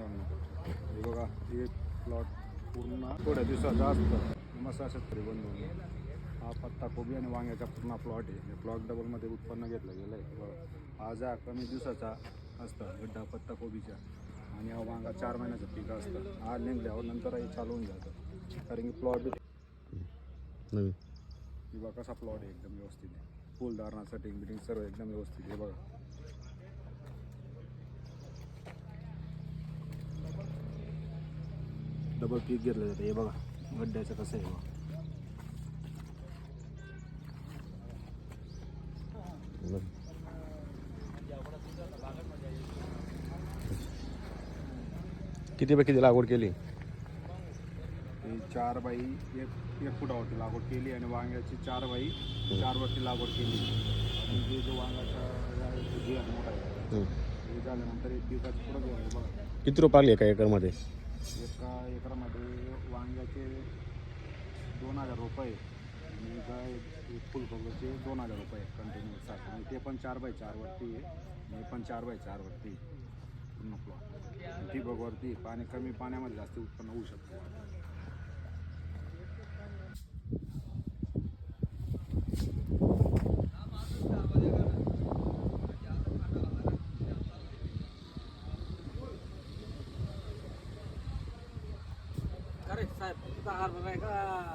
हे बघा एक प्लॉट पूर्ण थोड्या दिवसाचा असतं. मसा शेतकरी बंधूंनो हा पत्ता कोबी आणि वांग्याचा पूर्ण प्लॉट आहे. प्लॉट डबलमध्ये उत्पन्न घेतलं गेलं आहे बघा हा जा कमी दिवसाचा असतं गड्डा पत्ता कोबीचा. आणि हा वांगा चार महिन्याचं पीक असतं. हा निघल्यावर नंतरही चालू होऊन जातं. कारण की प्लॉट किंवा कसा प्लॉट आहे एकदम व्यवस्थित आहे. फुल धारणा सेटिंग बिटिंग सर्व एकदम व्यवस्थित आहे. बघा. डबल पीक घेतलं जातं. हे बघा गड्ड्याचं कसं आहे बघा. किती बाय किती लागवड केली? ही चार बाई एक एक फुटावरती लागवड केली आणि वांग्याची चार बाई चार वरती लागवड केली. आणि जे जो वांगाचा जे आहे मोठा आहे. हं. हे झाल्यानंतर एक पिकाचं पुढं बघा. किती रोप लागली एका एकरमध्ये? एका एकरामध्ये वांग्याचे दोन हजार रुपये आणि गाय फुलकोबीचे दोन हजार रुपये कंटिन्यू साठ. आणि ते पण चार बाय चारवरती आहे. आणि पण चार बाय चारवरती पूर्ण प्लॉट ठिबकवरती पाणी कमी पाण्यामध्ये जास्त उत्पन्न होऊ शकतो. अरे साहेब तुझा हार बघाय का